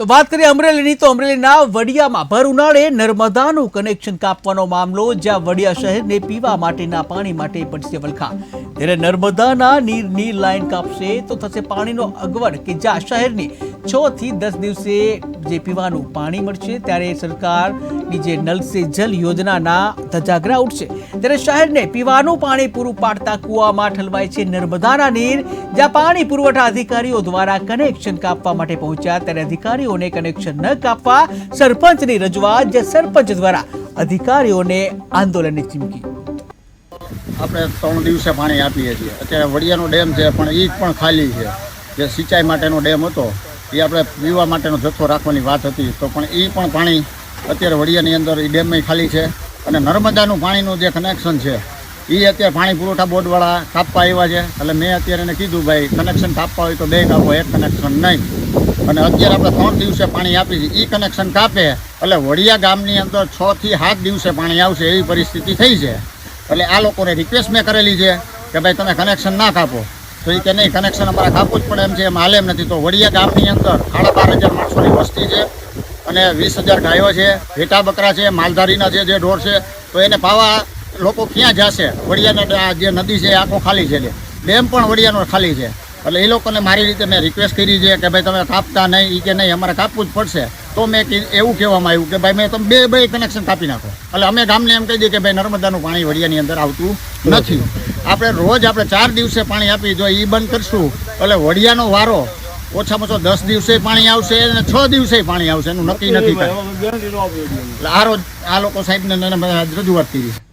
તો વાત કરીએ અમરેલીની, તો અમરેલીના વડિયામાં ભર ઉનાળે નર્મદાનું કનેક્શન કાપવાનો મામલો, જ્યાં વડિયા શહેરને પીવા માટેના પાણી માટે પડશે વલખા. ત્યારે નર્મદાના નીરની લાઈન કાપશે, તો થશે પાણીનો અગવડ કે જ્યાં શહેરની છ થી દસ દિવસે જે પીવાનું પાણી મળશે ત્યારે સરકારની જે નલ સે જલ યોજનાના ધજાગરા ઉઠશે. ત્યારે શહેરને પીવાનું પાણી પૂરું પાડતા કૂવામાં ઠલવાય છે નર્મદાના નીર, જ્યાં પાણી પુરવઠા અધિકારીઓ દ્વારા કનેક્શન કાપવા માટે પહોંચ્યા. ત્યારે અધિકારીઓને કનેક્શન ન કાપવા સરપંચની રજૂઆત, જે સરપંચ દ્વારા અધિકારીઓને આંદોલનની ચીમકી. આપણે ત્રણ દિવસે પાણી આપીએ છીએ. અત્યારે વડિયાનો ડેમ છે, પણ એ પણ ખાલી છે. જે સિંચાઈ માટેનો ડેમ હતો એ આપણે પીવા માટેનો જથ્થો રાખવાની વાત હતી. તો પણ એ પણ પાણી અત્યારે વડિયાની અંદર એ ડેમમાં ખાલી છે અને નર્મદાનું પાણીનું જે કનેક્શન છે એ અત્યારે પાણી પુરવઠા બોર્ડવાળા કાપવા આવ્યા છે. એટલે મેં અત્યારે એને કીધું, ભાઈ કનેક્શન કાપવા હોય તો બે કાપો, એક કનેક્શન નહીં. અને અત્યારે આપણે ત્રણ દિવસે પાણી આપી છે. એ કનેક્શન કાપે, એટલે વડિયા ગામની અંદર છ થી સાત દિવસે પાણી આવશે એવી પરિસ્થિતિ થઈ છે. એટલે આ લોકોને રિક્વેસ્ટ મેં કરેલી છે કે, ભાઈ, તમે કનેક્શન ના કાપો. તો એ નહીં કનેક્શન અમારે કાપવું જ પડે એમ છે. એમ હાલે એમ નથી. તો વડિયા ગામની અંદર સાડા બાર હજાર માણસોની વસ્તી છે અને વીસ હજાર ગાયો છે ઘેટા બકરા છે, માલધારીના છે, જે ઢોર છે, તો એને પાવા લોકો ક્યાં જશે? વડિયાના જે નદી છે આખો ખાલી છે ડેમ પણ વડિયાનો ખાલી છે. એટલે એ લોકોને મારી રીતે મેં રિક્વેસ્ટ કરી છે કે ભાઈ તમે કાપતા નહીં એ કે નહીં, અમારે કાપવું જ પડશે. તો મેં એવું કહેવામાં આવ્યું કે ભાઈ મેં તમે બે બે કનેક્શન કાપી નાખો. એટલે અમે ગામને એમ કહી દઈએ કે ભાઈ નર્મદાનું પાણી વડિયાની અંદર આવતું નથી. આપણે રોજ આપણે ચાર દિવસે પાણી આપી જો એ બંધ કરશું એટલે વડિયાનો વારો ઓછામાં ઓછો દસ દિવસે પાણી આવશે અને છ દિવસે પાણી આવશે એનું નક્કી નથી એટલે આ રોજ આ લોકો સાહેબને રજૂઆત કરી.